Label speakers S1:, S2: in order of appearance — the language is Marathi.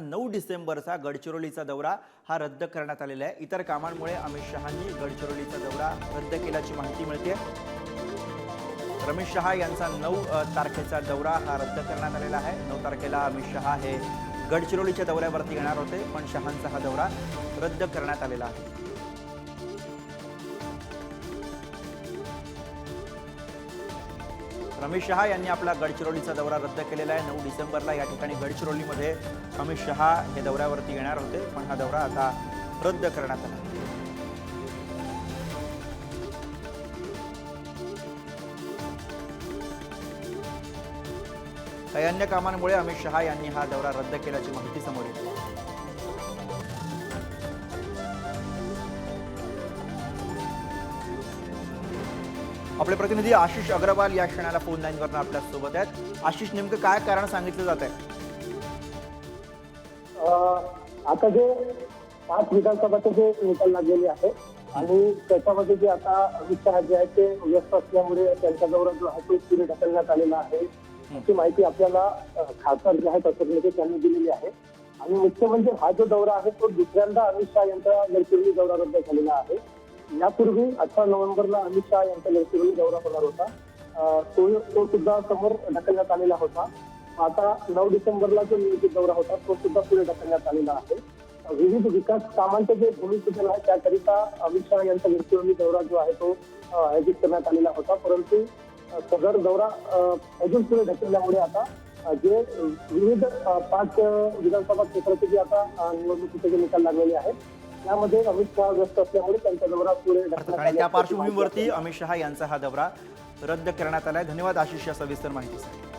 S1: नऊ डिसेंबरचा गडचिरोलीचा दौरा हा रद्द करण्यात आलेला आहे. इतर कामांमुळे अमित शहांनी गडचिरोलीचा दौरा रद्द केल्याची माहिती मिळते. रमेश शहा यांचा नऊ तारखेचा दौरा हा रद्द करण्यात आलेला आहे. नऊ तारखेला अमित शहा हे गडचिरोलीच्या दौऱ्यावरती येणार होते पण शहांचा हा दौरा रद्द करण्यात आलेला आहे. रमेश शहा यांनी आपला गडचिरोलीचा दौरा रद्द केलेला आहे. नऊ डिसेंबरला या ठिकाणी गडचिरोलीमध्ये अमित शहा हे दौऱ्यावरती येणार होते पण हा दौरा आता रद्द करण्यात आला. काही अन्य कामांमुळे अमित शहा यांनी हा दौरा रद्द केल्याची माहिती समोर येते. आपले प्रतिनिधी आशिष अग्रवाल या क्षणाला फोन लाईनवरनं आपल्यासोबत आहेत. आशिष नेमकं काय कारण सांगितलं जात आहे
S2: आता जे पाच विधानसभाचे जे निकाल लागलेले आहे आणि त्याच्यामध्ये जे आता अमित शहा जे आहे ते व्यस्त असल्यामुळे त्यांच्याजवळ जो आहे तो पुढे ढकलण्यात आलेला आहे. अशी माहिती आपल्याला खासदार जे आहेत अशोक म्हणजे त्यांनी दिलेली आहे. आणि मुख्य म्हणजे हा जो दौरा आहे तो दुसऱ्यांदा अमित शहा यांचा गडचिरोली दौरा रद्द झालेला आहे. यापूर्वी अठरा नोव्हेंबरला अमित शहा यांचा गडचिरोली दौरा होणार होता. तो तो सुद्धा समोर ढकलण्यात आलेला होता. आता नऊ डिसेंबरला जो नियोजित दौरा होता तो सुद्धा पुढे ढकलण्यात आलेला आहे. विविध विकास कामांचं जे भूमिपूजन आहे त्याकरिता अमित शहा यांचा गडचिरोली दौरा जो आहे तो आयोजित करण्यात आलेला होता. परंतु सदर दौरा अजून पुढे ढकलल्यामुळे आता जे विविध पाच विधानसभा क्षेत्राचे जे आता निवडणुकीचे जे निकाल लागलेले आहेत त्यामध्ये अमित शहा व्यस्त असल्यामुळे त्यांचा दौरा पुढे
S1: आणि त्या पार्श्वभूमीवरती. अमित शहा यांचा हा दौरा रद्द करण्यात आला आहे धन्यवाद आशिष या सविस्तर माहितीसाठी